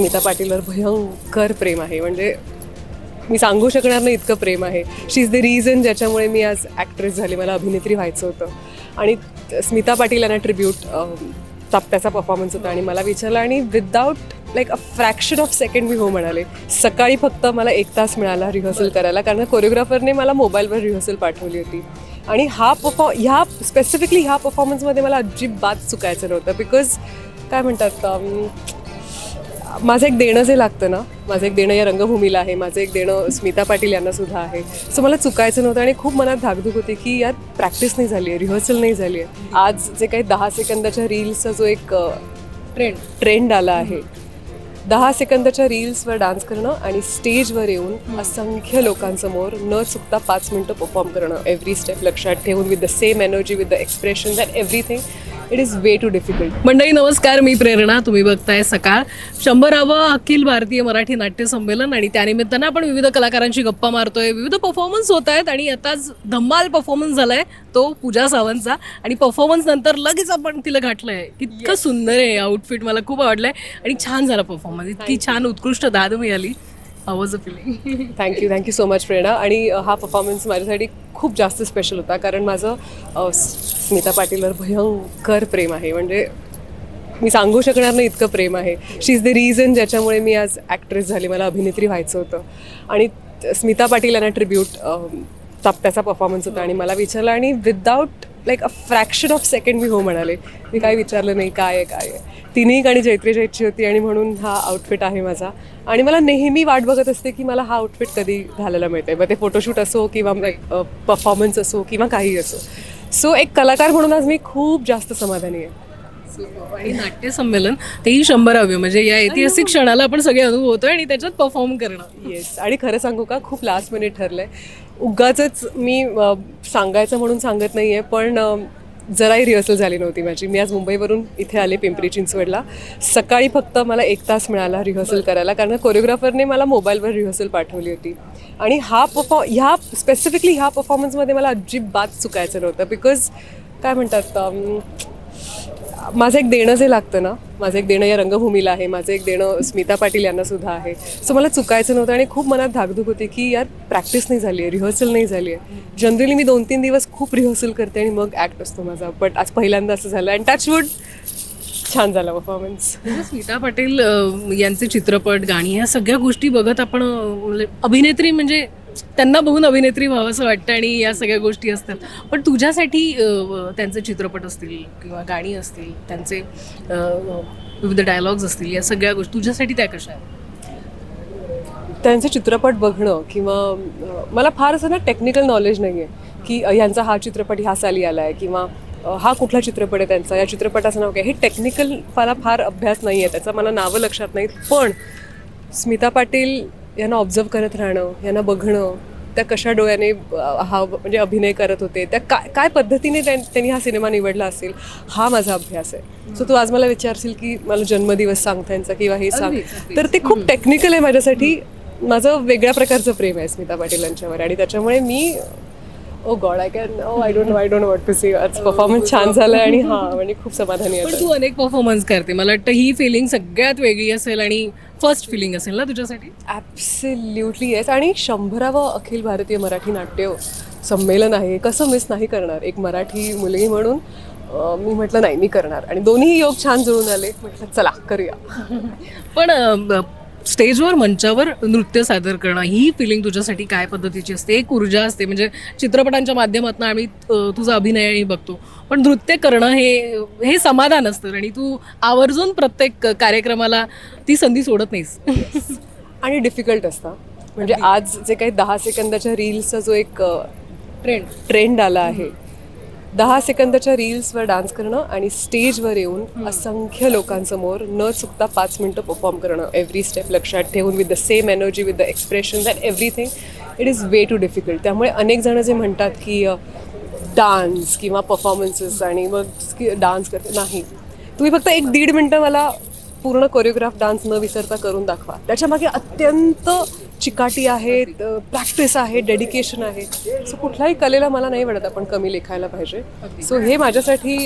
स्मिता पाटीलवर भयंकर प्रेम आहे. म्हणजे मी सांगू शकणार नाही इतकं प्रेम आहे. शी इज द रिझन ज्याच्यामुळे मी आज ॲक्ट्रेस झाली. मला अभिनेत्री व्हायचं होतं. आणि स्मिता पाटील यांना ट्रिब्यूट त्याचा परफॉर्मन्स होता आणि मला विचारलं आणि without like a fraction of second मी हो म्हणाले. सकाळी फक्त मला एक तास मिळाला रिहर्सल करायला. कारण कोरिओग्राफरने मला मोबाईलवर रिहर्सल पाठवली होती. आणि हा परफॉ ह्या स्पेसिफिकली ह्या परफॉर्मन्समध्ये मला अजिबात चुकायचं नव्हतं. बिकॉज काय म्हणतात माझं एक देणं जे लागतं ना माझं एक देणं या रंगभूमीला आहे माझं एक देणं स्मिता पाटील यांना सुद्धा आहे. सो मला चुकायचं नव्हतं आणि खूप मनात धाकधूक होती की यात प्रॅक्टिस नाही झाली आहे रिहर्सल नाही झाली आहे. आज जे काही दहा सेकंदाच्या रील्सचा जो एक ट्रेंड ट्रेंड आला आहे. दहा सेकंदाच्या रील्सवर डान्स करणं आणि स्टेजवर येऊन असंख्य लोकांसमोर न चुकता पाच मिनटं परफॉर्म करणं एव्हरी स्टेप लक्षात ठेवून with the same energy with the expressions and everything it is way too difficult मंडळी नमस्कार. मी प्रेरणा. तुम्ही बघताय सकाळ. शंभरावं अखिल भारतीय मराठी नाट्य संमेलन आणि त्यानिमित्तानं आपण विविध कलाकारांची गप्पा मारतोय. विविध परफॉर्मन्स होत आहेत आणि आताच धम्माल परफॉर्मन्स झालाय तो पूजा सावंतचा. आणि परफॉर्मन्स नंतर लगेच आपण तिला घातलंय इतकं सुंदर आहे. आउटफिट मला खूप आवडलंय. आणि छान झाला परफॉर्मन्स इतकी छान उत्कृष्ट दाद मिळाली. Was a feeling thank you thank you so much Prerana आणि हा परफॉर्मन्स माझ्यासाठी खूप जास्त स्पेशल होता. कारण माझं स्मिता पाटीलवर भयंकर प्रेम आहे. म्हणजे मी सांगू शकणार नाही इतकं प्रेम आहे. शी इज द रिझन ज्याच्यामुळे मी आज ॲक्ट्रेस झाली. मला अभिनेत्री व्हायचं होतं. आणि स्मिता पाटील यांना ट्रिब्यूट त्याचा परफॉर्मन्स होता. आणि मला विचारलं आणि without like a fraction of second मी हो म्हणाले. मी काय विचारलं नाही काय आहे काय आहे. तिन्ही गाणी जैत्रीच्या इच्छी होती आणि म्हणून हा आउटफिट आहे माझा. आणि मला नेहमी वाट बघत असते की मला हा आउटफिट कधी घालायला मिळते मग ते फोटोशूट असो किंवा परफॉर्मन्स असो किंवा काही असो. सो एक कलाकार म्हणून आज मी खूप जास्त समाधानी आहे. आणि नाट्य संमेलन तेही शंभरावे म्हणजे या ऐतिहासिक क्षणाला आपण सगळे अनुभवतोय आणि त्याच्यात परफॉर्म करणं येस आणि खरं सांगू का खूप लास्ट मिनिट ठरलं आहे उगाच मी सांगायचं म्हणून सांगत नाही आहे पण जराही रिहर्सल झाली नव्हती माझी. मी आज मुंबईवरून इथे आले पिंपरी चिंचवडला. सकाळी फक्त मला एक तास मिळाला रिहर्सल करायला कारण कोरिओग्राफरने मला मोबाईलवर रिहर्सल पाठवली होती. आणि हा परफॉ ह्या स्पेसिफिकली ह्या परफॉर्मन्समध्ये मला अजिबात चुकायचं नव्हतं बिकॉज काय म्हणतात माझं एक देणं जे लागतं ना माझं एक देणं या रंगभूमीला आहे माझं एक देणं स्मिता पाटील यांना सुद्धा आहे. सो मला चुकायचं नव्हतं आणि खूप मनात धाकधूक होती की यार प्रॅक्टिस नाही झाली आहे रिहर्सल नाही झाली आहे. जनरली मी दोन तीन दिवस खूप रिहर्सल करते आणि मग ॲक्ट असतो माझा. बट आज पहिल्यांदा असं झालं आणि टचवूड छान झाला परफॉर्मन्स म्हणजे स्मिता पाटील यांचे चित्रपट गाणी ह्या सगळ्या गोष्टी बघत आपण म्हणजे अभिनेत्री म्हणजे त्यांना बघून अभिनेत्री व्हावं असं वाटतं आणि या सगळ्या गोष्टी असतात. पण तुझ्यासाठी त्यांचे चित्रपट असतील किंवा गाणी असतील त्यांचे विविध डायलॉग्स असतील या सगळ्या गोष्टी तुझ्यासाठी त्या कशा आहेत? त्यांचे चित्रपट बघणं किंवा मला फार असं ना टेक्निकल नॉलेज नाही आहे की यांचा ह्यांचा हा चित्रपट ह्या साली आला आहे किंवा हा कुठला चित्रपट आहे त्यांचा. या चित्रपटाचं नाव काय? हे टेक्निकल मला फार अभ्यास नाही आहे त्याचा मला नावं लक्षात नाहीत. पण स्मिता पाटील यांना ऑब्झर्व करत राहणं यांना बघणं त्या कशा डोळ्याने हा म्हणजे अभिनय करत होते त्या काय काय पद्धतीने त्यां- त्यांनी हा सिनेमा निवडला असेल हा माझा अभ्यास आहे. सो तू आज मला विचारशील की मला जन्मदिवस सांग त्यांचा किंवा हे सांग. तर ते खूप टेक्निकल आहे माझ्यासाठी. माझं वेगळ्या प्रकारचं प्रेम आहे स्मिता पाटील यांच्यावर आणि त्याच्यामुळे मी ओ god I can oh I don't I don't want to see आज परफॉर्मन्स छान झाला आणि हां म्हणजे खूप समाधानी पण आहे तू अनेक परफॉर्मन्स करते. मला वाटतं ही फिलिंग सगळ्यात वेगळी असेल आणि फर्स्ट फिलिंग असेल ना तुझ्यासाठी? ॲब्सल्युटली येस आणि शंभरावं अखिल भारतीय मराठी नाट्य संमेलन आहे. कसं मिस नाही करणार? एक मराठी मुलगी म्हणून अं, मी म्हटलं नाही मी करणार. आणि दोन्ही योग छान जुळून आले. म्हटलं चला करूया. पण अ, ब- स्टेजवर मंचावर नृत्य सादर करणं ही फिलिंग तुझ्यासाठी काय पद्धतीची असते? एक ऊर्जा असते. म्हणजे चित्रपटांच्या माध्यमातून आम्ही तुझा अभिनयही बघतो. पण नृत्य करणं हे हे समाधान असतं. आणि तू आवर्जून प्रत्येक कार्यक्रमाला ती संधी सोडत नाहीस. आणि डिफिकल्ट असतं. म्हणजे आज जे काही दहा सेकंदाच्या रील्सचा जो एक ट्रेंड ट्रेंड आला आहे दहा सेकंदाच्या रील्सवर डान्स करणं आणि स्टेजवर येऊन असंख्य लोकांसमोर न चुकता पाच मिनटं परफॉर्म करणं. एव्हरी स्टेप लक्षात ठेवून with the same energy with the expressions and everything it is way too difficult त्यामुळे अनेक जण जे म्हणतात की डान्स किंवा परफॉर्मन्सेस आणि मग डान्स करते नाही. तुम्ही फक्त एक दीड मिनटं मला पूर्ण कोरिओग्राफ डान्स न विसरता करून दाखवा. त्याच्यामागे अत्यंत चिकाटी आहे प्रॅक्टिस आहे डेडिकेशन आहे. सो कुठल्याही कलेला मला नाही वाटत आपण कमी लेखायला पाहिजे. सो हे माझ्यासाठी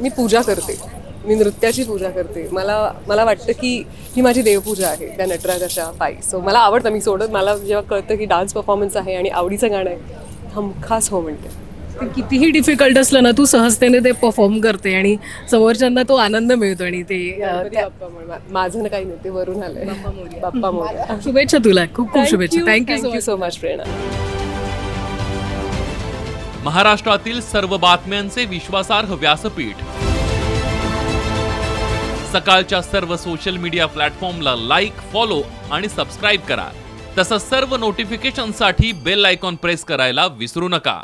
मी पूजा करते. मी नृत्याची पूजा करते. मला मला वाटतं की ही माझी देवपूजा आहे त्या नटराजाच्या पायी. सो मला आवडतं मी सोडत मला जेव्हा कळतं की डान्स परफॉर्मन्स आहे आणि आवडीचं गाणं आहे हमखास हो म्हणते. ते कितीही डिफिकल्ट असलं ना तू सहजतेने ते परफॉर्म करते आणि समोरच्यांना तो आनंद मिळतो आणि ते माझं ना काही नाही ते वरून आलंय. बाप्पा मोरया. शुभेच्छा तुला खूप खूप शुभेच्छा. Thank you thank you so much Prerana. महाराष्ट्रातील सर्व बातम्यांचे विश्वासार्ह व्यासपीठ. सकाळच्या सर्व सोशल मीडिया प्लॅटफॉर्मला लाईक फॉलो आणि सबस्क्राईब करा. तसंच सर्व नोटिफिकेशनसाठी बेल आयकॉन प्रेस करायला विसरू नका.